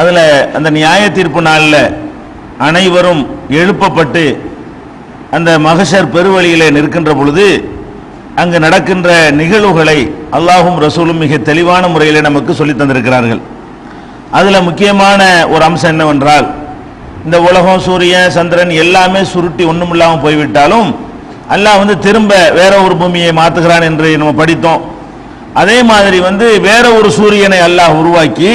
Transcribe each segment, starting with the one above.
அதில் அந்த நியாய தீர்ப்பு நாளில் அனைவரும் எழுப்பப்பட்டு அந்த மகஷர் பெருவழியில் நிற்கின்ற பொழுது அங்கு நடக்கின்ற நிகழ்வுகளை அல்லாஹும் ரசூலும் மிக தெளிவான முறையில் நமக்கு சொல்லித் தந்திருக்கிறார்கள். அதில் முக்கியமான ஒரு அம்சம் என்னவென்றால் இந்த உலகம் சூரியன் சந்திரன் எல்லாமே சுருட்டி ஒன்றும் இல்லாமல் போய்விட்டாலும் அல்லாஹ் வந்து திரும்ப வேற ஒரு பூமியை மாற்றுகிறான் என்று நம்ம படித்தோம். அதே மாதிரி வந்து வேற ஒரு சூரியனை அல்லாஹ் உருவாக்கி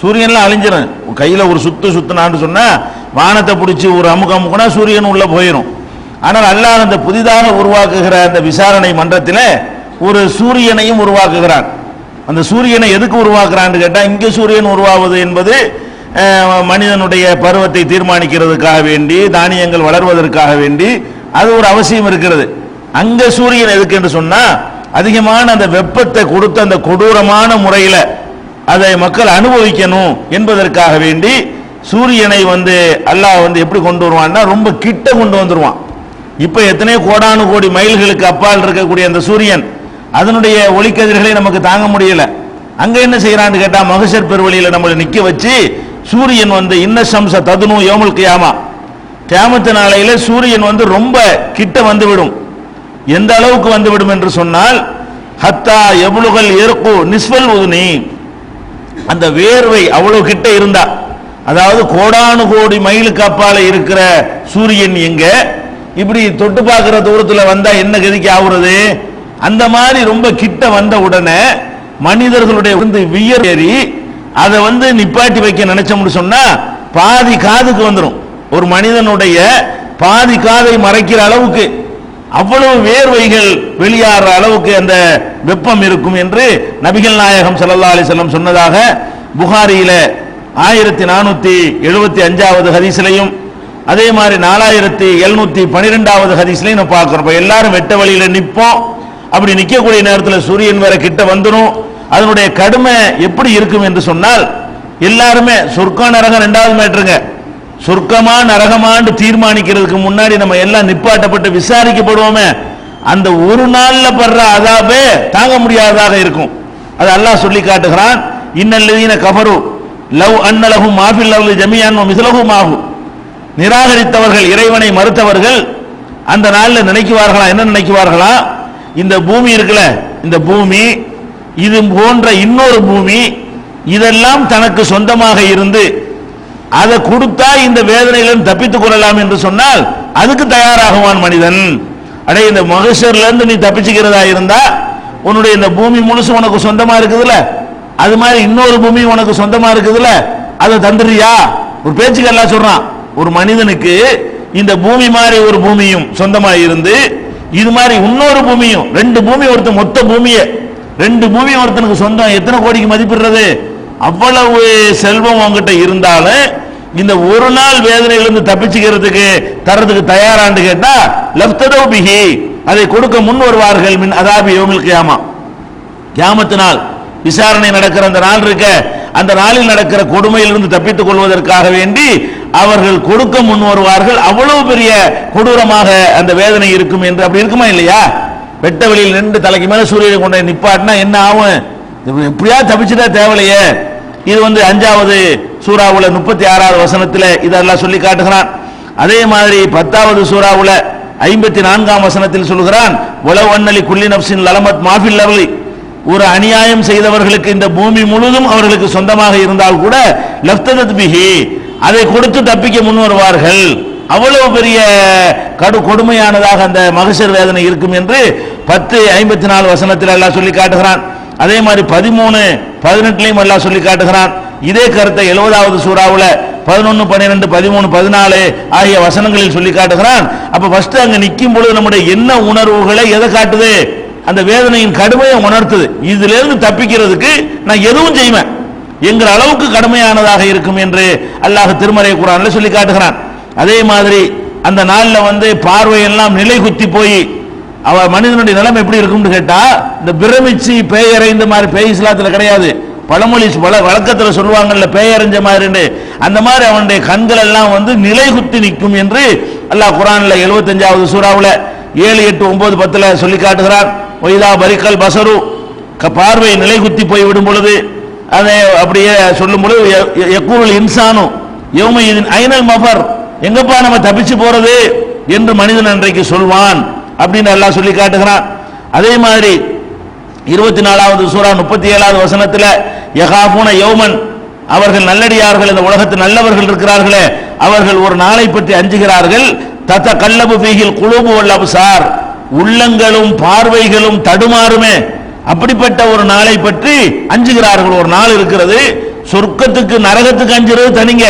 சூரியன்லாம் அழிஞ்சிடும் கையில் ஒரு சுத்து சுத்தினான்னு சொன்னால் வானத்தை பிடிச்சி ஒரு அமுக அமுக்குனா சூரியன் உள்ளே போயிடும் ஆனால் அல்லாஹ் அந்த புதிதாக உருவாக்குகிற அந்த விசாரணை மன்றத்தில் ஒரு சூரியனையும் உருவாக்குகிறான். அந்த சூரியனை எதுக்கு உருவாக்குறான்னு கேட்டால் இங்கே சூரியன் உருவாவது என்பது மனிதனுடைய பருவத்தை தீர்மானிக்கிறதுக்காக வேண்டி தானியங்கள் வளர்வதற்காக வேண்டி அது ஒரு அவசியம் இருக்கிறது. அங்கே சூரியன் எதுக்கு என்று சொன்னால் அதிகமான அந்த வெப்பத்தை கொடுத்து அந்த கொடூரமான முறையில் அதை மக்கள் அனுபவிக்கணும் என்பதற்காக வேண்டி சூரியனை வந்து அல்லாஹ் வந்து எப்படி கொண்டு வருவான்னா ரொம்ப கிட்ட கொண்டு வந்துருவான். இப்போ எத்தனையோ கோடானு கோடி மைல்களுக்கு அப்பால் இருக்கக்கூடிய அந்த சூரியன் அதனுடைய ஒளிக்கதிர்களை நமக்கு தாங்க முடியல. அங்க என்ன செய்யறான்னு கேட்டா மகசர் பெருவழியில நம்மளை நிக்க வச்சு சூரியன் வந்து இன்ன சம்ச ததுனு யோமல் கியாமா. கியாமத்து நாளையில சூரியன் வந்து ரொம்ப கிட்ட வந்துவிடும். எந்த அளவுக்கு வந்துவிடும் என்று சொன்னால் ஹத்தா எவ்வளவுகள் இருக்கும் நிஸ்வல் உதுனி. அந்த வேர்வை அவ்வளவு கிட்ட இருந்தா அதாவது கோடானு கோடி மைலுக்கு அப்பால இருக்கிற சூரியன் எங்க? இப்படி தொட்டு பார்க்கிற தூரத்துல வந்தா என்ன கதிக்கு ஆகுறது அந்த மாதிரி ரொம்ப கிட்ட வந்த உடனே மனிதர்களுடைய வந்து வியர் ஏறி அதை வந்து நிப்பாட்டி வைக்க நினைச்சோம்னு சொன்னா பாதி காதுக்கு வந்துடும் ஒரு மனிதனுடைய பாதி காதை மறைக்கிற அளவுக்கு அவ்வளவு வேர்வைகள் வெளியாற அளவுக்கு அந்த வெப்பம் இருக்கும் என்று நபிகள் நாயகம் சல்லா அலைஹி சொன்னதாக புகாரியில ஆயிரத்தி நானூத்தி எழுபத்தி அஞ்சாவது ஹதீஸ்லையும் அதே மாதிரி நாலாயிரத்தி எழுநூத்தி பனிரெண்டாவது ஹதீஸ்லையும் நம்ம பார்க்கிறோம். எல்லாரும் வெட்ட வழியில நிற்போம் அப்படி நிற்கக்கூடிய நேரத்தில் சூரியன் வேற கிட்ட வந்துடும். அதனுடைய கடுமை எப்படி இருக்கும் என்று சொன்னால் எல்லாருமே சொர்க்கான நரகம் ரெண்டாவது மேட்ருங்க சொர்க்கமா நரகமான்னு தீர்மானிக்கிறதுக்கு முன்னாடி நம்ம எல்லாம் நிப்பாட்டப்பட்டு விசாரிக்கப்படுவோமே. அந்த ஒரு நாள்ல படுற அதாபே தாங்க முடியாததாக இருக்கும். அது அல்லாஹ் சொல்லி காட்டுகிறான் இன்னல்லதீன கபரு லவ் அன்னலகும் மாஃபில் லவ்லி ஜமியான் மிசலகும் ஆகும் நிராகரித்தவர்கள் இறைவனை மறுத்தவர்கள் அந்த நாளில் நினைக்குவார்களா என்ன நினைக்குவார்களா? இந்த பூமி இருக்குல்ல இந்த பூமி இது போன்ற இன்னொரு பூமி இதெல்லாம் தனக்கு சொந்தமாக இருந்து அதை கொடுத்தா இந்த வேதனையிலிருந்து தப்பித்துக் கொள்ளலாம் என்று சொன்னால் அதுக்கு தயாராகுவான் மனிதன். அடே இந்த மகசர்ல இருந்து நீ தப்பிச்சுக்கிறதா இருந்தா உன்னுடைய இந்த பூமி முழுசு உனக்கு சொந்தமா இருக்குதுல்ல? அது மாதிரி இன்னொரு பூமி உனக்கு சொந்தமா இருக்குதுல்ல? அதை தந்துடுறியா? ஒரு பேச்சுக்கெல்லாம் சொல்றான். ஒரு மனிதனுக்கு இந்த பூமி மாதிரி ஒரு பூமியும் சொந்தமாக இருந்து இது மாதிரி இன்னொரு பூமியும் ரெண்டு பூமி ஒருத்தன் மொத்த பூமியை ரெண்டு பூமி ஒருத்தனுக்கு சொந்தம் எத்தனை கோடிக்கு மதிப்பிடுறது? அவ்வளவு செல்வம் உங்ககிட்ட இருந்தாலும் இந்த ஒரு நாள் வேதனையிலிருந்து தப்பிச்சுக்கிறதுக்கு தரதுக்கு தயாரான்னு கேட்டா லப்ததோ பிஹி. அதை கொடுக்க முன் வருவார்கள் மின் அதாபி யோமில் கியாமா. கியாமத்து நாள். விசாரணை நடக்கிற அந்த நாள் இருக்க அந்த நாளில் நடக்கிற கொடுமையிலிருந்து தப்பித்துக் கொள்வதற்காக வேண்டி அவர்கள் கொடுக்க முன் வருவார்கள். அவ்வளவு பெரிய கொடூரமாக அந்த வேதனை இருக்கும் என்று அப்படி இருக்குமா இல்லையா? வெட்ட வெளியில் நின்று தலைக்கு மேல சூரியனை கொண்டு நிப்பாட்டினா என்ன ஆகும்? எப்படியா தப்பிச்சுட்டா தேவலையே? இது வந்து அஞ்சாவது சூறாவுல முப்பத்தி ஆறாவது வசனத்தில் இதெல்லாம் சொல்லி காட்டுகிறான். அதே மாதிரி பத்தாவது சூறாவுல ஐம்பத்தி நான்காம் வசனத்தில் சொல்கிறான் உலவ் வண்ணலி குல்லி நப்சின் லலமத் மாஃபில் லவலி. ஒரு அநியாயம் செய்தவர்களுக்கு இந்த பூமி முழுதும் அவர்களுக்கு சொந்தமாக இருந்தால் கூட லப்ததத் பிஹி. அதை கொடுத்து தப்பிக்க முன் வருவார்கள். அவ்வளவு பெரிய கடு கொடுமையானதாக அந்த மகசர் வேதனை இருக்கும் என்று பத்து ஐம்பத்தி நாலு வசனத்தில் எல்லாம் சொல்லி காட்டுகிறான். அதே மாதிரி பதிமூணு பதினெட்டுலையும் எல்லாம் சொல்லி காட்டுகிறான். இதே கருத்தை எழுபதாவது சூறாவில் பதினொன்று பன்னிரெண்டு பதிமூணு பதினாலு ஆகிய வசனங்களில் சொல்லி காட்டுகிறான். அப்ப ஃபர்ஸ்ட் அங்க நிற்கும் பொழுது நம்முடைய என்ன உணர்வுகளை எதை காட்டுது? அந்த வேதனையின் கடுமையை உணர்த்துது. இதுல இருந்து தப்பிக்கிறதுக்கு நான் எதுவும் செய்வேன். எங்கிற அளவுக்கு கடுமையானதாக இருக்கும் என்று அல்லாஹ் திருமறை குரான்ல சொல்லி காட்டுகிறான். அதே மாதிரி அந்த நாளில் வந்து பார்வையெல்லாம் நிலை குத்தி போய் அவ மனிதனுடைய நிலைமை எப்படி இருக்கும்னு கேட்டா இந்த பிரமிச்சு பேயறைந்த மாதிரி பேய் இஸ்லாத்துல கிடையாது. பழமொழி பல வழக்கத்தில் சொல்லுவாங்கல்ல பேயறிஞ்ச மாதிரின்னு. அந்த மாதிரி அவனுடைய கண்கள் எல்லாம் வந்து நிலை குத்தி நிற்கும் என்று அல்லாஹ் குரான்ல எழுபத்தஞ்சாவது சூறாவில் ஏழு எட்டு ஒன்பது பத்துல சொல்லி காட்டுகிறான். ஒய்தா பரிக்கல் பசரு. க- பார்வை நிலை குத்தி போய் விடும் பொழுது அதை அப்படியே சொல்லும் பொழுது எக்கூரல் இன்சானும் யௌம இதன் ஐனல் மஃபர். எங்கப்பா நம்ம தப்பிச்சு போறது? என்று மனிதன் அன்றைக்கு சொல்வான். அப்படின்னு அல்லாஹ் சொல்லி காட்டுகிறான். அதே மாதிரி இருபத்தி நாலாவது சூரா முப்பத்தி ஏழாவது வசனத்தில் யகாபூன யௌமன். அவர்கள் நல்லடியார்கள் இந்த உலகத்து நல்லவர்கள் இருக்கிறார்களே அவர்கள் ஒரு நாளை பற்றி அஞ்சுகிறார்கள் தத்த கல்லபு பீகில் குழுபு வல்லபுசார் உள்ளங்களும் பார்வைகளும் தடுமாறுமே. அப்படிப்பட்ட ஒரு நாளை பற்றி அஞ்சுகிறார்கள். ஒரு நாள் இருக்கிறது சொர்க்கத்துக்கு நரகத்துக்கு அஞ்சுறது தனிங்க.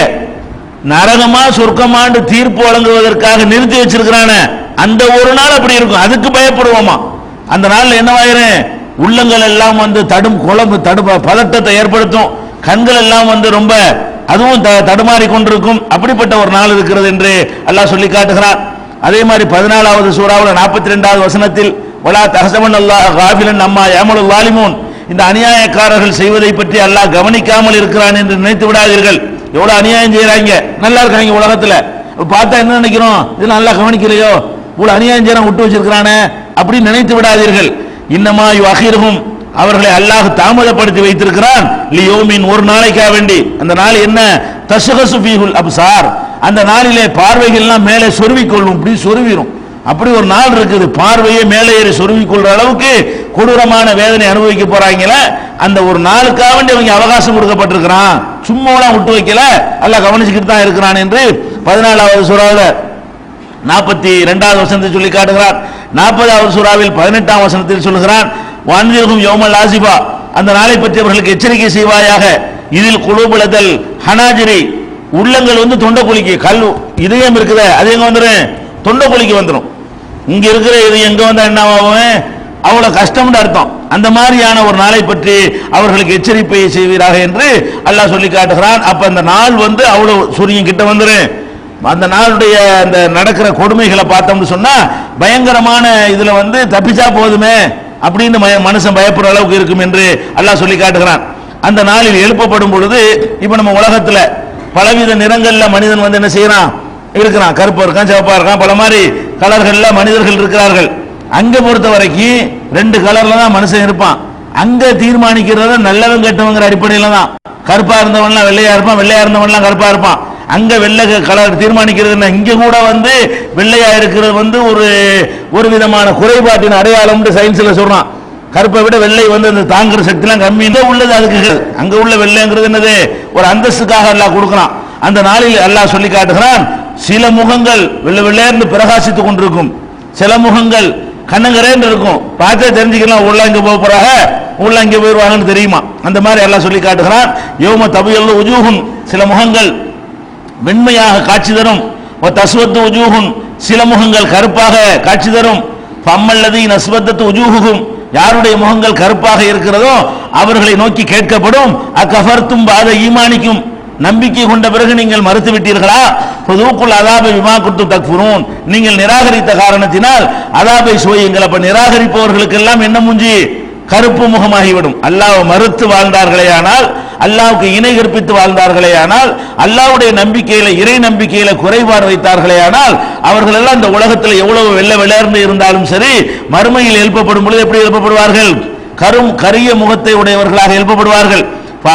நரகமா சொர்க்கமாண்டு தீர்ப்பு வழங்குவதற்காக நிறுத்தி வச்சிருக்கிறான. அந்த ஒரு நாள் அப்படி இருக்கும். அதுக்கு பயப்படுவோமா? அந்த நாள் என்னவாயிரும் உள்ளங்கள் எல்லாம் வந்து தடும் குழம்பு தடு பதட்டத்தை ஏற்படுத்தும். கண்கள் எல்லாம் வந்து ரொம்ப அதுவும் த- தடுமாறி கொண்டிருக்கும். அப்படிப்பட்ட ஒரு நாள் இருக்கிறது என்று அல்லாஹ் சொல்லி காட்டுகிறான். அதே மாதிரி பதினாலாவது சூறாவில் நாற்பத்தி ரெண்டாவது வசனத்தில் ஒலா தஹசமன் அல்லாஹ் காபிலன் அம்மா ஏமலு வாலிமோன் இந்த அநியாயக்காரர்கள் செய்வதை பற்றி அல்லாஹ் கவனிக்காமல் இருக்கிறான் என்று நினைத்து விடாதீர்கள். எவ்வளவு அநியாயம் செய்யறாங்க நல்லா இருக்காங்க உலகத்துல. பார்த்தா என்ன நினைக்கிறோம்? இது நல்லா கவனிக்கலையோ? இவ்வளவு அநியாயம் செய்யறான் விட்டு வச்சிருக்கிறானே அப்படின்னு நினைத்து விடாதீர்கள். இன்னமா அகிர்ஹும் அவர்களை அல்லாஹ் தாமதப்படுத்தி வைத்திருக்கிறான். லியோமின் ஒரு நாளைக்காக வேண்டி. அந்த நாள் என்ன? தசுகசு ஃபீஹுல் அப்சார். அந்த நாளிலே பார்வைகள்லாம் மேலே சொருவிக்கொள்ளும். இப்படி சொருவிரும். அப்படி ஒரு நாள் இருக்குது. பார்வையே மேலே ஏறி சொருவிக்கொள்ற அளவுக்கு கொடூரமான வேதனை அனுபவிக்க போறாங்களே. அந்த ஒரு நாளுக்காக வேண்டி அவங்க அவகாசம் கொடுக்கப்பட்டிருக்கிறான். சும்மாலாம் விட்டு வைக்கல. அல்ல கவனிச்சுக்கிட்டு தான் இருக்கிறான் என்று பதினாலாவது சுறாவில் நாற்பத்தி ரெண்டாவது வசனத்தை சொல்லி காட்டுகிறார். நாற்பதாவது சூறாவில் பதினெட்டாம் வசனத்தில் சொல்லுகிறான் வான்வீகம் யோமல் ஆசிபா அந்த நாளை பற்றி அவர்களுக்கு எச்சரிக்கை செய்வாயாக இதில் குழுபுலதல் ஹனாஜிரி உள்ளங்கள் வந்து தொண்டை குழிக்கு கல் இதயம் இருக்குதே அது எங்க வந்துடும் தொண்டை குழிக்கு வந்துடும் இங்க இருக்கிற இது எங்க வந்தா என்ன ஆகும்? அவ்வளவு கஷ்டம்னு அர்த்தம். அந்த மாதிரியான ஒரு நாளை பற்றி அவர்களுக்கு எச்சரிப்பை செய்வீராக என்று அல்லாஹ் சொல்லி காட்டுகிறான். அப்ப அந்த நாள் வந்து அவ்வளவு சூரியன் கிட்ட வந்துடும் அந்த நாளுடைய அந்த நடக்கிற கொடுமைகளை பார்த்தோம்னு சொன்னா பயங்கரமான இதுல வந்து தப்பிச்சா போதுமே அப்படின்னு மனுஷன் பயப்படுற அளவுக்கு இருக்கும் என்று அல்லாஹ் சொல்லி காட்டுகிறான். அந்த நாளில் எழுப்பப்படும் பொழுது இப்ப நம்ம உலகத்துல பலவித நிறங்கள்ல மனிதன் வந்து என்ன செய்யறான்? இருக்கிறான். கருப்பு இருக்கான் சிவப்பா இருக்கான் பல மாதிரி கலர்கள்ல மனிதர்கள் இருக்கிறார்கள். அங்க பொறுத்த வரைக்கும் ரெண்டு கலர்ல தான் மனுஷன் இருப்பான். அங்க தீர்மானிக்கிறத நல்லவன் கெட்டவங்கிற அடிப்படையில தான். கருப்பா இருந்தவன்லாம் வெள்ளையா இருப்பான் வெள்ளையா இருந்தவன்லாம் கருப்பா இருப்பான். அங்க வெள்ளை கலர் தீர்மானிக்கிறது இங்க கூட வந்து வெள்ளையா இருக்கிறது வந்து ஒரு ஒரு விதமான குறைபாட்டின் அடையாளம்னு சயின்ஸ்ல சொல்றான் கருப்பை விட வெள்ளை வந்து அந்த தாங்குற சக்திலாம் கம்மி உள்ளது அதுக்கு அங்க உள்ள வெள்ளைங்கிறது என்னது? ஒரு அந்தஸ்துக்காக எல்லாம் கொடுக்குறான். அந்த நாளில் எல்லாம் சொல்லி காட்டுகிறான் சில முகங்கள் வெள்ளை வெள்ளையர்ந்து பிரகாசித்துக் கொண்டிருக்கும். சில முகங்கள் கண்ணங்கரேன்னு இருக்கும். பார்த்தே தெரிஞ்சுக்கலாம் உள்ள இங்க போக போறாங்க உள்ள இங்க போயிருவாங்கன்னு தெரியுமா? அந்த மாதிரி எல்லாம் சொல்லி காட்டுகிறான். யோம தபையல்ல உஜூகும் சில முகங்கள் வெண்மையாக காட்சி தரும். தஸ்வத்து உஜூகும் சில முகங்கள் கருப்பாக காட்சி தரும். பம்மல்லதி நஸ்வத்தத்து உஜூகுகும் யாருடைய முகங்கள் கருப்பாக இருக்கிறதோ அவர்களை நோக்கி கேட்கப்படும். அக்கஃபர்த்தும் பாத ஈமானிக்கும். நம்பிக்கை கொண்ட பிறகு நீங்கள் மறுத்து விட்டீர்களா அதாபை விமா குத்து தக்ஃபுரூன். நீங்கள் நிராகரித்த காரணத்தினால் அதாபை சுவையுங்கள் எங்களை நிராகரிப்பவர்களுக்கெல்லாம் என்ன முஞ்சி? கருப்பு முகமாகிவிடும். அல்லாஹ் மறுத்து வாழ்ந்தார்களே ஆனால் அல்லாவுக்கு இணை கற்பித்து வாழ்ந்தார்களே ஆனால் அல்லாவுடைய நம்பிக்கையில இறை நம்பிக்கையில குறைபாடு வைத்தார்களே ஆனால் அவர்கள் எல்லாம் இந்த உலகத்தில் எவ்வளவு வெள்ள விளையாண்டு இருந்தாலும் சரி மறுமையில் எழுப்பப்படும் பொழுது எப்படி எழுப்பப்படுவார்கள்? கரும் கரிய முகத்தை உடையவர்களாக எழுப்பப்படுவார்கள்.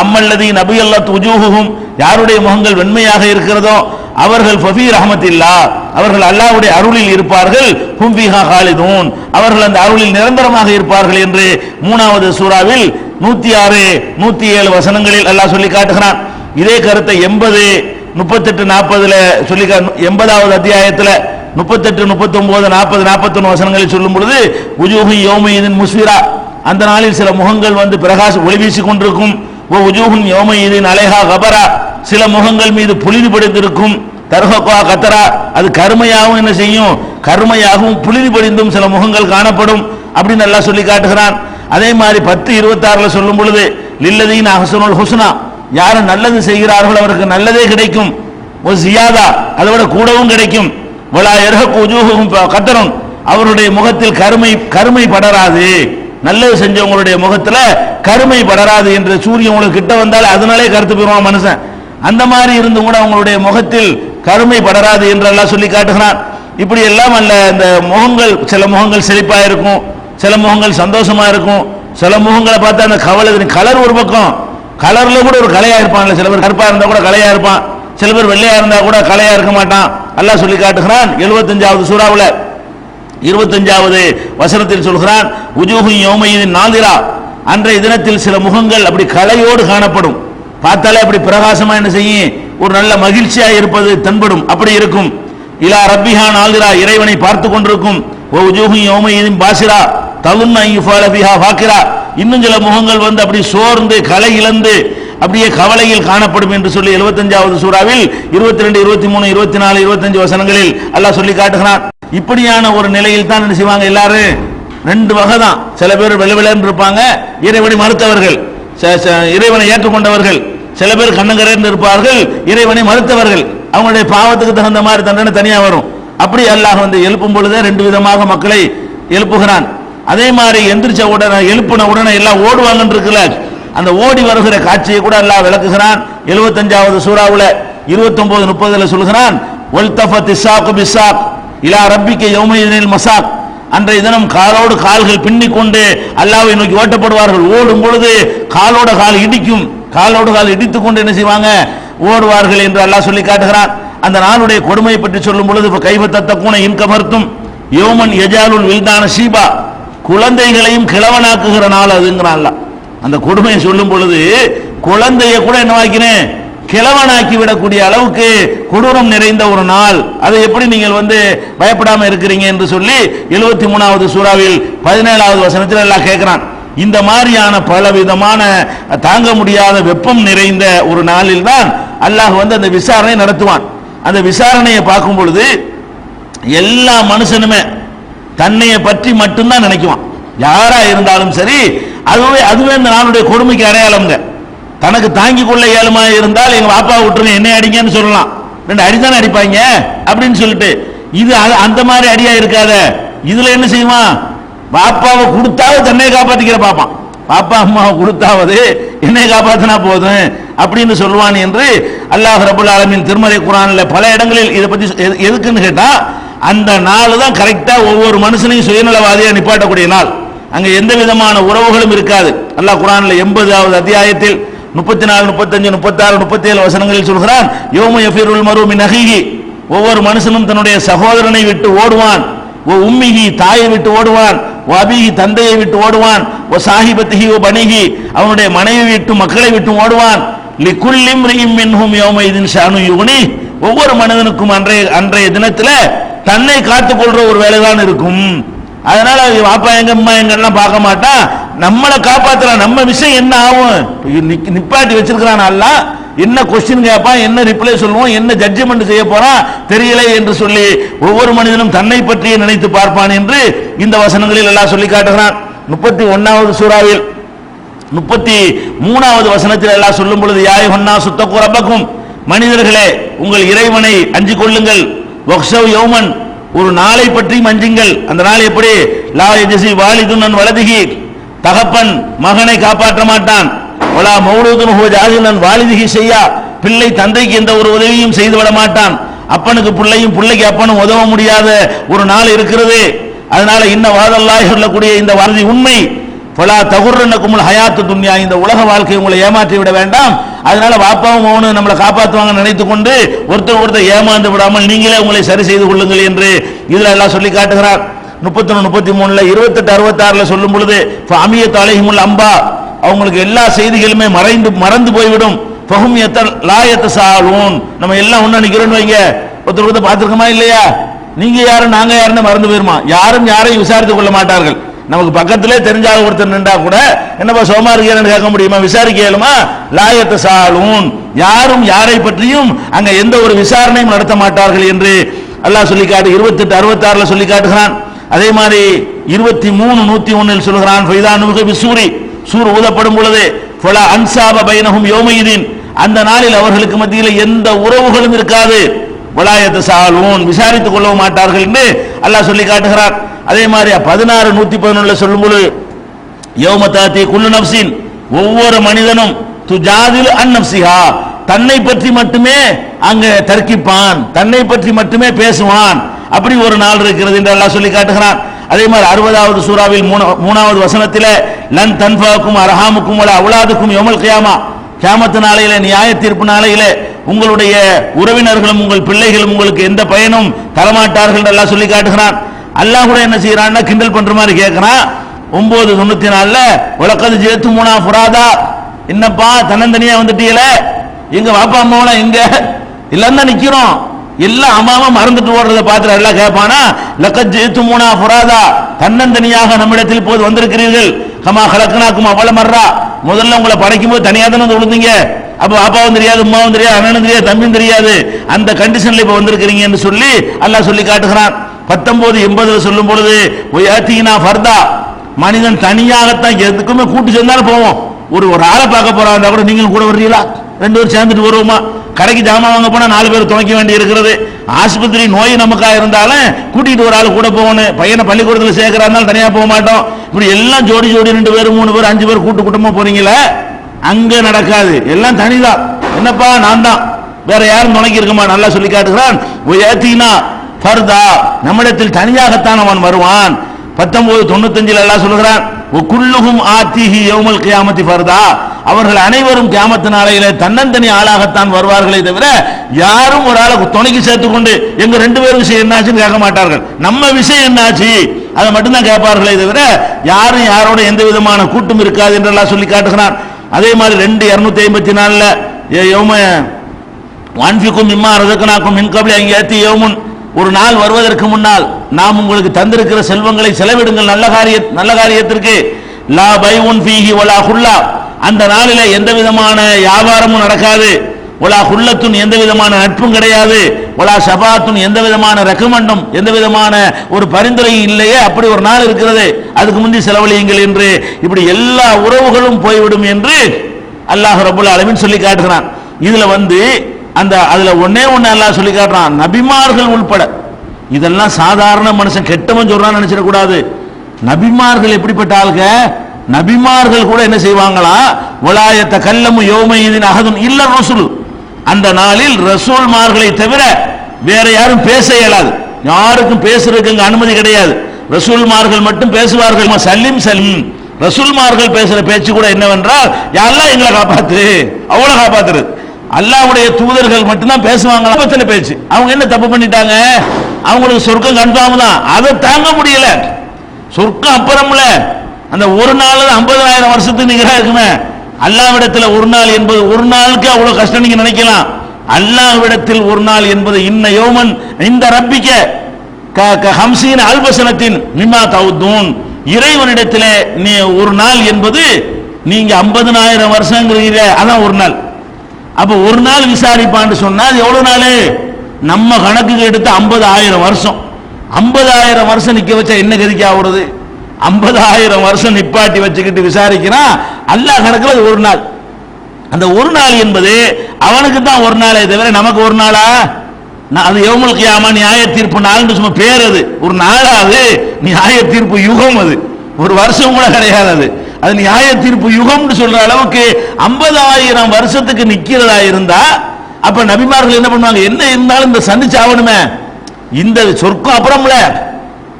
அம்மல்லதி நபி அல்லா துஜூகும் யாருடைய முகங்கள் வெண்மையாக இருக்கிறதோ அவர்கள் ஃபபி இல்லா அவர்கள் அல்லாவுடைய அருளில் இருப்பார்கள். ஹும்பிஹா ஹாலிதூன். அவர்கள் அந்த அருளில் நிரந்தரமாக இருப்பார்கள் என்று மூணாவது சூறாவில் நூத்தி ஆறு நூத்தி ஏழு வசனங்களில் அல்லாஹ் சொல்லி காட்டுகிறான். இதே கருத்தை எண்பது முப்பத்தெட்டு நாற்பதுல சொல்லி கா- எண்பதாவது அத்தியாயத்துல முப்பத்தெட்டு முப்பத்தி ஒன்பது நாற்பது நாற்பத்தொன்னு வசனங்களில் சொல்லும் பொழுது உஜூஹி யோமயிதின் முஸ்விரா. அந்த நாளில் சில முகங்கள் வந்து பிரகாச ஒளி வீசி கொண்டிருக்கும். ஓ உஜூஹுன் யோமயிதின் அலைஹா கபரா. சில முகங்கள் மீது புலிது படைத்திருக்கும் தர்ஹகா கத்தரா அது கருமையாகவும் என்ன செய்யும்? கருமையாகவும் புளிதி பொழிந்தும் சில முகங்கள் காணப்படும் அப்படின்னு நல்லா சொல்லி காட்டுகிறான். அதே மாதிரி பத்து இருபத்தாறுல சொல்லும் பொழுது லில்லதீன் அஹசனுல் ஹுஸ்னா. யாரு நல்லது செய்கிறார்கள் அவருக்கு நல்லதே கிடைக்கும். ஒரு சியாதா. அதோட கூடவும் கிடைக்கும். வலா எர்ஹக்கு உஜூஹும் கத்தரும் அவருடைய முகத்தில் கருமை கருமை படராது. நல்லது செஞ்சவங்களுடைய முகத்துல கருமை படராது என்று சூரியன் உங்களுக்கு கிட்ட வந்தால் அதனாலே கருத்து பெறுவான் மனுஷன். அந்த மாதிரி இருந்தும் கூட அவங்களுடைய முகத்தில் கருமை படராது என்று எல்லாம் சொல்லி காட்டுகிறான். இப்படி எல்லாம் அல்ல இந்த முகங்கள் சில முகங்கள் செழிப்பா இருக்கும் சில முகங்கள் சந்தோஷமா இருக்கும் சில முகங்களை பார்த்தா அந்த கவலை கலர் ஒரு பக்கம் கலர்ல கூட ஒரு கலையா இருப்பான் சில பேர் கருப்பா இருந்தா கூட கலையா இருப்பான் சில பேர் வெள்ளையா இருந்தா கூட கலையா இருக்க மாட்டான் அல்லாஹ் சொல்லி காட்டுகிறான் எழுபத்தஞ்சாவது சூறாவில் இருபத்தஞ்சாவது வசனத்தில் சொல்கிறான் உஜூஹு யோமையின் நாதிரா. அன்றைய தினத்தில் சில முகங்கள் அப்படி கலையோடு காணப்படும். பார்த்தாலே அப்படி பிரகாசமா என்ன செய்யும்? ஒரு நல்ல மகிழ்ச்சியா இருப்பது தென்படும். அப்படி இருக்கும். இலா ரப்பிஹா நாதிரா இறைவனை பார்த்து கொண்டிருக்கும். ஓ பாசிரா தலுன்ன யுஃபால இன்னும் சில முகங்கள் வந்து அப்படி சோர்ந்து கலை இழந்து அப்படியே கவலையில் காணப்படும் என்று சொல்லி 75வது சூறாவில் 22 ரெண்டு இருபத்தி மூணு இருபத்தி நாலு இருபத்தஞ்சு வசனங்களில் அல்லாஹ் சொல்லி காட்டுகிறான். இப்படியான ஒரு நிலையில் தான் என்ன செய்வாங்க எல்லாரும்? ரெண்டு வகை தான். சில பேர் வெள்ளவெளன்னு இருப்பாங்க. இறைவனை மறுத்தவர்கள் ச- ச- இறைவனை ஏற்றுக்கொண்டவர்கள். சில பேர் கண்ணங்கரேன்னு இருப்பார்கள் இறைவனை மறுத்தவர்கள். அவங்களுடைய பாவத்துக்கு தகுந்த மாதிரி தண்டனை தனியா வரும். அப்படி அல்லாஹ் வந்து எழுப்பும் பொழுதே ரெண்டு விதமாக மக்களை எழுப்புகிறான். அதே மாதிரி எந்திரிச்ச உடனே எழுப்பின உடனே எல்லாம் ஓடுவாங்கன்னு இருக்குல்ல அந்த ஓடி வருகிற காட்சியை கூட அல்லாஹ் விளக்குகிறான். 75வது சூறாவுல 29 முப்பதுல சொல்கிறான் ஒல்தஃபத் இஸ்ஸாக்கு பிஸ்ஸாக் இலா ரப்பிக்க யௌமையினில் மசாக். அன்றைய தினம் காலோடு கால்கள் பின்னிக்கொண்டு கொண்டு நோக்கி ஓட்டப்படுவார்கள். ஓடும் பொழுது காலோட கால் இடிக்கும். காலோடு கால் இடித்துக் கொண்டு என்ன செய்வாங்க? ஓடுவார்கள் என்று அல்லாஹ் சொல்லி காட்டுகிறான். அந்த நாளுடைய கொடுமையை பற்றி சொல்லும் பொழுது இப்ப கைவத்தத்த கூனை இன்கமர்த்தும் யோமன் எஜாலுல் வில்தான சீபா குழந்தைகளையும் கிழவனாக்குகிற நாள் அதுங்கிறான் அந்த கொடுமையை சொல்லும் பொழுது குழந்தைய கூட என்னவாக்கினேன் கிழவனாக்கி விடக்கூடிய அளவுக்கு கொடூரம் நிறைந்த ஒரு நாள். அதை எப்படி நீங்கள் வந்து பயப்படாம இருக்கிறீங்க என்று சொல்லி எழுபத்தி மூணாவது சூறாவில் பதினேழாவது வசனத்தில் எல்லாம் கேட்கிறான். இந்த மாதிரியான பலவிதமான தாங்க முடியாத வெப்பம் நிறைந்த ஒரு நாளில் தான் அல்லாஹ் வந்து அந்த விசாரணை நடத்துவான். அந்த விசாரணையை பார்க்கும் பொழுது எல்லா மனுஷனுமே தன்னைய பற்றி மட்டும்தான் நினைக்குவான். யாரா இருந்தாலும் சரி அதுவே அதுவே இந்த நாளுடைய கொடுமைக்கு அடையாளம்ங்க. தனக்கு தாங்கி கொள்ள இயலுமா இருந்தால் எங்க பாப்பா விட்டுருங்க என்ன அடிங்கன்னு சொல்லலாம். ரெண்டு அடிதானே அடிப்பாங்க அப்படின்னு சொல்லிட்டு இது அது- அந்த மாதிரி அடியா இருக்காத. இதுல என்ன செய்வான்? பாப்பாவை கொடுத்தாவது தன்னை காப்பாத்திக்கிற பாப்பான் பாப்பா அம்மாவை கொடுத்தாவது என்னை காப்பாத்தினா போதும் அப்படின்னு சொல்லுவான் என்று அல்லாஹ் ரபுல் ஆலமின் திருமலை குரான்ல பல இடங்களில் இதை பத்தி எது- எதுக்குன்னு கேட்டா அந்த நாள் தான் கரெக்டா ஒவ்வொரு மனுஷனையும் சுயநலவாதியா நிப்பாட்டக்கூடிய நாள். அங்க எந்த விதமான உறவுகளும் இருக்காது. அல்லாஹ் குரான்ல எண்பதாவது அத்தியாயத்தில் முப்பத்தி நாலு முப்பத்தஞ்சு முப்பத்தாறு முப்பத்தி ஏழு வசனங்களில் சொல்கிறான் யோம யஃபிருல் மருமி மின் ஒவ்வொரு மனுஷனும் தன்னுடைய சகோதரனை விட்டு ஓடுவான். உம்மிகி தாயை விட்டு ஓடுவான். வாபிகி தந்தையை விட்டு ஓடுவான். ஓ சாஹிபத்திஹி ஓ பணிகி அவனுடைய மனைவி விட்டு மக்களை விட்டு ஓடுவான். லிக்குல்லிம் ரீம் மின்ஹும் யௌமைதின் ஷானு யுகுனி. ஒவ்வொரு மனிதனுக்கும் அன்றைய அன்றைய தினத்தில் தன்னை காத்துக்கொள்ற ஒரு வேலைதான் இருக்கும். அதனால வாப்பா எங்க அம்மா எங்கெல்லாம் பார்க்க மாட்டான். நம்மளை காப்பாத்துறான். நம்ம விஷயம் என்ன ஆகும்? நிப்பாட்டி வச்சிருக்கிறான் அல்லாஹ். என்ன கொஸ்டின் கேட்பான் என்ன ரிப்ளை சொல்லுவோம் என்ன ஜட்ஜ்மெண்ட் செய்ய போறான் தெரியல என்று சொல்லி ஒவ்வொரு மனிதனும் தன்னை பற்றியே நினைத்து பார்ப்பான் என்று இந்த வசனங்களில் எல்லாம் சொல்லி காட்டுகிறான். முப்பத்தி ஒன்னாவது சூறாவில் முப்பத்தி மூணாவது வசனத்தில் எல்லாம் சொல்லும் பொழுது யாய் ஒன்னா சுத்த கூறப்பக்கும் மனிதர்களே உங்கள் இறைவனை அஞ்சு கொள்ளுங்கள். வக்ஷவ் யோமன் ஒரு நாளை பற்றி மஞ்சுங்கள் அந்த நாள் எப்படி? லா எஜசி வாலிதுன்னன் வலதுகி. தகப்பன் மகனை காப்பாற்ற மாட்டான். வலா மௌலூதுன் ஹோ ஜாதினன் வாலிதிகி செய்யா பிள்ளை தந்தைக்கு எந்த ஒரு உதவியும் செய்து விட மாட்டான். அப்பனுக்கு பிள்ளையும் பிள்ளைக்கு அப்பனும் உதவ முடியாத ஒரு நாள் இருக்கிறது. அதனால இன்ன வாதல்லாய் சொல்லக்கூடிய இந்த வாரதி உண்மை. பலா தகுர்னக்குமுல் ஹயாத்து துன்யா. இந்த உலக வாழ்க்கை உங்களை ஏமாற்றி விட வேண்டாம். அதனால பாப்பாவும் மௌனு நம்மளை காப்பாற்றுவாங்க நினைத்து கொண்டு ஒருத்தர் ஒருத்தர் ஏமாந்து விடாமல் நீங்களே உங்களை சரி செய்து கொள்ளுங்கள் என்று இதில் எல்லாம் சொல்லி காட்டுகிறார். முப்பத்தி ஒன்று முப்பத்தி மூணுல இருபத்தெட்டு அறுபத்தாறுல சொல்லும் பொழுது அமிய தலைமுல் அம்பா. அவங்களுக்கு எல்லா செய்திகளுமே மறைந்து மறந்து போய்விடும். பகும் லாயத்தை லாயத்த சாலூன் நம்ம எல்லாம் ஒண்ணு நிற்கிறோன்னு வைங்க. ஒருத்தர் ஒருத்தர் பார்த்துருக்கோமா இல்லையா? நீங்க யாரும் நாங்க யாருன்னு மறந்து போயிருமா? யாரும் யாரையும் விசாரித்துக் கொள்ள மாட்டார்கள். நமக்கு பக்கத்திலே தெரிஞ்சால் ஒருத்தர் நின்றா கூட என்னப்பா சோமா இருக்கேன்னு கேட்க முடியுமா? விசாரிக்க இயலுமா லாயத்த சாலூன் யாரும் யாரை பற்றியும் அங்க எந்த ஒரு விசாரணையும் நடத்த மாட்டார்கள் என்று அல்லாஹ் சொல்லி காட்டு இருபத்தெட்டு அறுபத்தாறுல சொல்லி காட்டுகிறான் அதே மாதிரி இருபத்தி மூணு நூத்தி ஒன்னில் சொல்கிறான் ஃபைதானுக விசூரி சூர் ஊதப்படும் பொழுது பல அன்சாப பயனகும் யோமையிதீன். அந்த நாளில் அவர்களுக்கு மத்தியில் எந்த உறவுகளும் இருக்காது. வலாயத்து சாலும் விசாரித்துக் கொள்ளவும் மாட்டார்கள் என்று அல்லாஹ் சொல்லி காட்டுகிறார் அதே மாதிரி பதினாறு நூத்தி பதினொன்னுல சொல்லும் பொழுது யோம தாத்தி குல்லு நப்சின் ஒவ்வொரு மனிதனும் துஜாதில் அந்நப்சிஹா தன்னை பற்றி மட்டுமே அங்க தர்க்கிப்பான். தன்னை பற்றி மட்டுமே பேசுவான். அப்படி ஒரு நாள் இருக்கிறது என்று அல்லாஹ் சொல்லி காட்டுகிறான். அதே மாதிரி அறுபதாவது சூறாவில் மூணாவது வசனத்திலே லன் தன்பாக்கும் அரஹாமுக்கும் உள்ள அவுலாதுக்கும் எமல் கியாமா. கியாமத்து நாளையில நியாய தீர்ப்பு நாளையில உங்களுடைய உறவினர்களும் உங்கள் பிள்ளைகளும் உங்களுக்கு எந்த பயனும் தரமாட்டார்கள் எல்லாம் சொல்லி காட்டுகிறான். அல்லாஹ் கூட என்ன செய்யறான்னா கிண்டல் பண்ற மாதிரி கேட்கிறான். ஒன்பது தொண்ணூத்தி நாலுல உலகது ஜெயத்து மூணா புராதா என்னப்பா தன்னந்தனியா வந்துட்டீங்களே. எங்க பாப்பா அம்மாவெல்லாம் எங்க? எல்லாம் நிக்கிறோம். எல்லாம் அம்மாவா மறந்துட்டு ஓடுறத பார்த்துட்டு எல்லாம் கேட்பானா லக்கத் ஜேத்து மூணா புராதா தன்னந்தனியாக நம்மிடத்தில் போது வந்திருக்கிறீர்கள். கமா கலக்கனாக்கும் அவ்வளவு மர்றா முதல்ல உங்களை படைக்கும் போது தனியாக தானே விழுந்தீங்க. அப்ப அப்பாவும் தெரியாது அம்மாவும் தெரியாது அண்ணனும் தெரியாது தம்பியும் தெரியாது. அந்த கண்டிஷன்ல இப்ப வந்திருக்கிறீங்கன்னு சொல்லி அல்லாஹ் சொல்லி காட்டுகிறான். பத்தொன்பது எண்பதுல சொல்லும் பொழுது ஒய்யாத்தீனா ஃபர்தா. மனிதன் தனியாகத்தான் எதுக்குமே கூட்டு சேர்ந்தாலும் போவோம். ஒரு ஒரு ஆளை பார்க்க போறாங்க கூட நீங்களும் கூட வர்றீங்களா? ரெண்டு பேரும் சேர்ந்துட்டு வருவோமா? கடைக்கு ஜாமான் வாங்க போனா நாலு பேர் துணைக்க வேண்டி இருக்கிறது. ஆஸ்பத்திரி நோய் நமக்கா இருந்தாலும் கூட்டிட்டு ஒரு ஆள் கூட போகணும். பையனை பள்ளிக்கூடத்தில் சேர்க்குறா இருந்தாலும் தனியா போக மாட்டோம். இப்படி எல்லாம் ஜோடி ஜோடி ரெண்டு பேர் மூணு பேர் அஞ்சு பேர் கூட்டு கூட்டமா போறீங்களே அங்க நடக்காது. எல்லாம் தனிதான். என்னப்பா நான் தான். வேற யாரும் துணைக்கு இருக்குமா? நல்லா சொல்லி காட்டுகிறான். ஏத்தீனா ஃபர்தா. நம்மிடத்தில் தனியாகத்தான் அவன் வருவான். பத்தொன்பது தொண்ணூத்தஞ்சில் எல்லாம் சொல்லுகிறான் குல்லுகும் ஆத்திஹி யௌமல் கியாமத்தி ஃபர்தா. அவர்கள் அனைவரும் கியாமத்து நாளையில தன்னந்தனி ஆளாகத்தான் வருவார்களே தவிர யாரும் ஒரு ஆளை துணைக்கு சேர்த்துக்கொண்டு எங்க ரெண்டு பேரும் விஷயம் என்னாச்சுன்னு கேட்க மாட்டார்கள். நம்ம விஷயம் என்னாச்சு? அதை மட்டும்தான் கேட்பார்களே தவிர யாரும் யாரோட எந்த விதமான கூட்டும் இருக்காது என்றெல்லாம் சொல்லி காட்டுகிறான் அதே மாதிரி ரெண்டு இருநூத்தி ஐம்பத்தி நாலுல யோம வான்பிக்கும் இம்மா ரதக்கனாக்கும் மின்கபடி அங்கே ஏத்தி யோமுன். ஒரு நாள் வருவதற்கு முன்னால் நாம் உங்களுக்கு தந்திருக்கிற செல்வங்களை செலவிடுங்கள். நல்ல காரிய நல்ல காரியத்திற்கு. லா பை உன் ஃபீஹி வலா ஹுல்லா அந்த நாளில எந்த விதமான வியாபாரமும் நடக்காது. ஒலா ஹுல்லத்துன் எந்த விதமான நட்பும் கிடையாது. ஒலா ஷபாத்துன் எந்த விதமான ரெக்கமெண்டும் எந்த விதமான ஒரு பரிந்துரையும் இல்லையே. அப்படி ஒரு நாள் இருக்கிறது. அதுக்கு முந்தி செலவழியுங்கள் என்று இப்படி எல்லா உறவுகளும் போய்விடும் என்று அல்லாஹ் ரபுல் அலமின் சொல்லி காட்டுகிறான். இதுல வந்து அந்த அதுல ஒன்னே ஒன்னு அல்லாஹ் சொல்லி காட்டுறான். நபிமார்கள் உள்பட. இதெல்லாம் சாதாரண மனுஷன் கெட்டவன் சொல்றான்னு நினைச்சிடக்கூடாது. நபிமார்கள் எப்படிப்பட்ட ஆளுங்க நபிமார்கள் கூட என்ன செய்வாங்களா? வலாயத்த கல்லமு யோமையின் அகதும் இல்ல ரசூல். அந்த நாளில் ரசூல்மார்களை தவிர வேற யாரும் பேச இயலாது. யாருக்கும் பேசுறதுக்கு அனுமதி கிடையாது. ரசூல்மார்கள் மட்டும் பேசுவார்கள். சல்லிம் சல்லிம். ரசூல்மார்கள் பேசுற பேச்சு கூட என்னவென்றால் யாரெல்லாம் எங்களை காப்பாத்து? அவ்வளவு காப்பாத்துறது. அல்லாவுடைய தூதர்கள் மட்டும்தான் பேசுவாங்க ஆபத்துல பேச்சு. அவங்க என்ன தப்பு பண்ணிட்டாங்க? அவங்களுக்கு சொர்க்கம் கன்ஃபார்ம் தான். அதை தாங்க முடியல. சொர்க்கம் அப்புறம்ல அந்த ஒரு நாள் ஐம்பதாயிரம் வருஷத்துக்கு நிகராக இருக்குமே. அல்லாவிடத்தில் ஒரு நாள் என்பது ஒரு நாளுக்கு அவ்வளவு கஷ்டம் நீங்க நினைக்கலாம். அல்லாவிடத்தில் ஒரு நாள் என்பது இன்ன யோமன் இந்த ரப்பிக்க க- க- ஹம்சீன் அல்பசனத்தின் மிமா தவுத்தூன். இறைவனிடத்தில் நீ ஒரு நாள் என்பது நீங்க ஐம்பதனாயிரம் வருஷங்கிறீங்க. அதான் ஒரு நாள். அப்ப ஒரு நாள் விசாரிப்பான்னு சொன்னா அது எவ்வளவு நாள்? நம்ம கணக்குக்கு எடுத்து ஐம்பது ஆயிரம் வருஷம். ஐம்பதாயிரம் வருஷம் நிக்க வச்சா என்ன கதிக்கு ஆகுறது ஐம்பதாயிரம் வருஷம் நிப்பாட்டி வச்சுக்கிட்டு விசாரிக்கிறான் அல்லாஹ் கணக்குல ஒரு நாள். அந்த ஒரு நாள் என்பது அவனுக்கு தான் ஒரு நாளே தவிர நமக்கு ஒரு நாளா? நான் அது எவமல் கியாமா நியாய தீர்ப்பு நாள்னு சும்மா பேர் அது. ஒரு நாளா அது நியாய தீர்ப்பு யுகம் அது. ஒரு வருஷம் கூட கிடையாது அது. அது நியாய தீர்ப்பு யுகம்னு சொல்ற அளவுக்கு ஐம்பதாயிரம் வருஷத்துக்கு நிக்கிறதா இருந்தா அப்ப நபிமார்கள் என்ன பண்ணுவாங்க? என்ன இருந்தாலும் இந்த சந்திச்சாவணுமே இந்த சொர்க்கம் அப்புறம்ல.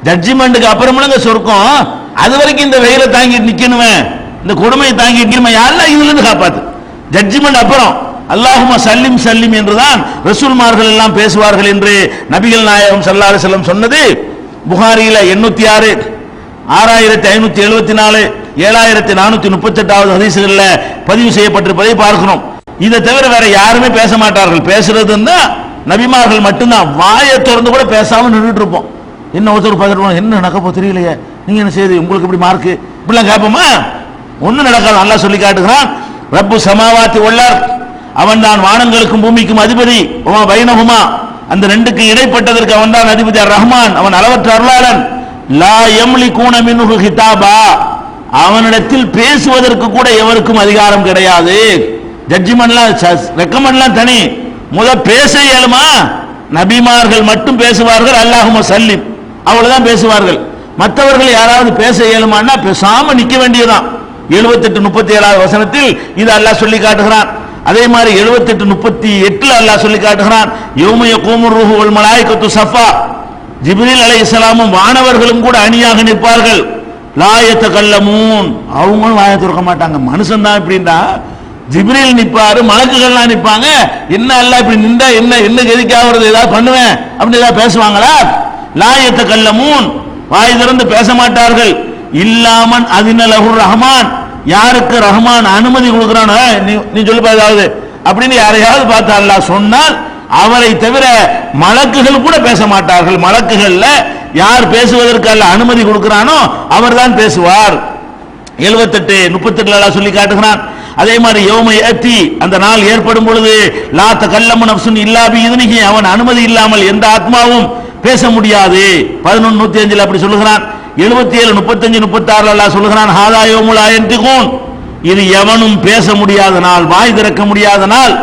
ஜட்ஜ்மெண்ட்டுக்கு இந்த சொர்க்கம். அது வரைக்கும் இந்த வெயில தாங்கிட்டு நிக்கணுமே. இந்த கொடுமையை தாங்கிட்டு நிக்கணுமே. யாரெல்லாம் இதுல இருந்து காப்பாத்து? ஜட்ஜ்மெண்ட் அப்புறம். அல்லாஹும சல்லிம் சல்லிம் என்றுதான் ரசூல்மார்கள் எல்லாம் பேசுவார்கள் என்று நபிகள் நாயகம் சல்லாறு செல்லம் சொன்னது. புகாரியில எண்ணூத்தி ஆறு ஆறாயிரத்தி ஐநூத்தி எழுபத்தி நாலு ஏழாயிரத்தி நானூத்தி முப்பத்தி எட்டாவது ஹதீசுகள்ல பதிவு செய்யப்பட்டிருப்பதை பார்க்கிறோம் இதை தவிர வேற யாருமே பேச மாட்டார்கள். பேசுறது நபிமார்கள் மட்டும்தான். வாயை திறந்து கூட பேசாம நின்றுட்டு இருப்போம். என்ன ஒருத்தர் பார்த்துட்டு என்ன நடக்கப்போ தெரியலையே. நீங்க என்ன செய்யுது உங்களுக்கு இப்படி மார்க்கு இப்படிலாம் கேட்போமா? ஒன்றும் நடக்காது. நல்லா சொல்லி காட்டுகிறான். ரப்பு சமாவாத்தி உள்ளார் அவன் தான் வானங்களுக்கும் பூமிக்கும் அதிபதி. உமா வைணவுமா அந்த ரெண்டுக்கு இடைப்பட்டதற்கு அவன் தான் அதிபதி ரஹ்மான் அவன் அளவற்ற அருளாளன். லா எம்லி கூன ஹிதாபா. அவனிடத்தில் பேசுவதற்கு கூட எவருக்கும் அதிகாரம் கிடையாது. ஜட்ஜ்மெண்ட்லாம் ரெக்கமெண்ட்லாம் தனி. முத பேச இயலுமா? நபிமார்கள் மட்டும் பேசுவார்கள். அல்லாஹும சல்லிம். அவ்வளவுதான் பேசுவார்கள். மற்றவர்கள் யாராவது பேச இயலுமான்னா பேசாம நிக்க வேண்டியதுதான். எழுபத்தெட்டு முப்பத்தி ஏழாவது வசனத்தில் இது அல்லாஹ் சொல்லி காட்டுகிறான். அதே மாதிரி எழுபத்தெட்டு முப்பத்தி எட்டுல அல்லாஹ் சொல்லி காட்டுகிறான். யௌமய கூமுர் ரூஹு வல் மலாய்கத்து சஃபா. அலை அலைஹிஸ்ஸலாமும் வானவர்களும் கூட அணியாக நிற்பார்கள். லாயத்த கல்லமூன் அவங்களும் வாய திறக்க மாட்டாங்க. மனுஷன் தான் இப்படின்னா ஜிப்ரீல் நிப்பாரு மலக்குகள்லாம் நிற்பாங்க. என்ன அல்ல இப்படி நின்றா என்ன என்ன கதிக்காகிறது ஏதாவது பண்ணுவேன் அப்படின்னு ஏதாவது பேசுவாங்களா? லாயத்த கல்லமூன் வாய் திறந்து பேச மாட்டார்கள். இல்லாமன் அதினலகுர் ரஹ்மான். யாருக்கு ரஹ்மான் அனுமதி கொடுக்குறானோ நீ நீ சொல்லுப்பா ஏதாவது. அப்படின்னு யாரையாவது பார்த்து அல்லாஹ் சொன்னால் அவரை தவிர மலக்குகள் கூட பேச மாட்டார்கள். மலக்குகள்ல யார் பேசுவதற்கு அல்ல அனுமதி கொடுக்கிறானோ அவர்தான் பேசுவார். எழுபத்தெட்டு முப்பத்தெட்டுல சொல்லி காட்டுகிறான். அதே மாதிரி யோமை ஏத்தி அந்த நாள் ஏற்படும் பொழுது லாத்த கல்லம்மன் அப்சுன் இல்லாபி இதுனிகி அவன் அனுமதி இல்லாமல் எந்த ஆத்மாவும் பேச முடியாது. பதினொன்று நூத்தி அஞ்சில் அப்படி சொல்லுகிறான். எழுபத்தி ஏழு முப்பத்தஞ்சு முப்பத்தாறுல அல்லாஹ் சொல்லுகிறான் ஹாதா என்று கூன் இது எவனும் பேச முடியாத நாள் வாய் திறக்க முடியாத நாள்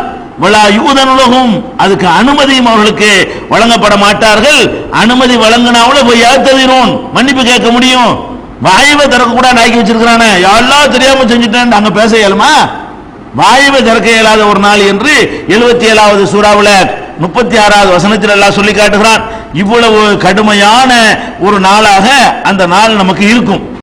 விழா யூதனுலகும் அதுக்கு அனுமதியும் அவர்களுக்கு வழங்கப்பட மாட்டார்கள். அனுமதி வழங்கினாவில் போய் ஏத்ததிரும் மன்னிப்பு கேட்க முடியும். வாயுவை திறக்க ஆக்கி வச்சிருக்கிறானே. எல்லாம் தெரியாம செஞ்சுட்டேன் அங்க பேச இயலுமா? வாயுவை திறக்க இயலாத ஒரு நாள் என்று எழுபத்தி ஏழாவது சூறாவில் முப்பத்தி ஆறாவது வசனத்தில் எல்லாம் சொல்லி காட்டுகிறான். இவ்வளவு கடுமையான ஒரு நாளாக அந்த நாள் நமக்கு இருக்கும்.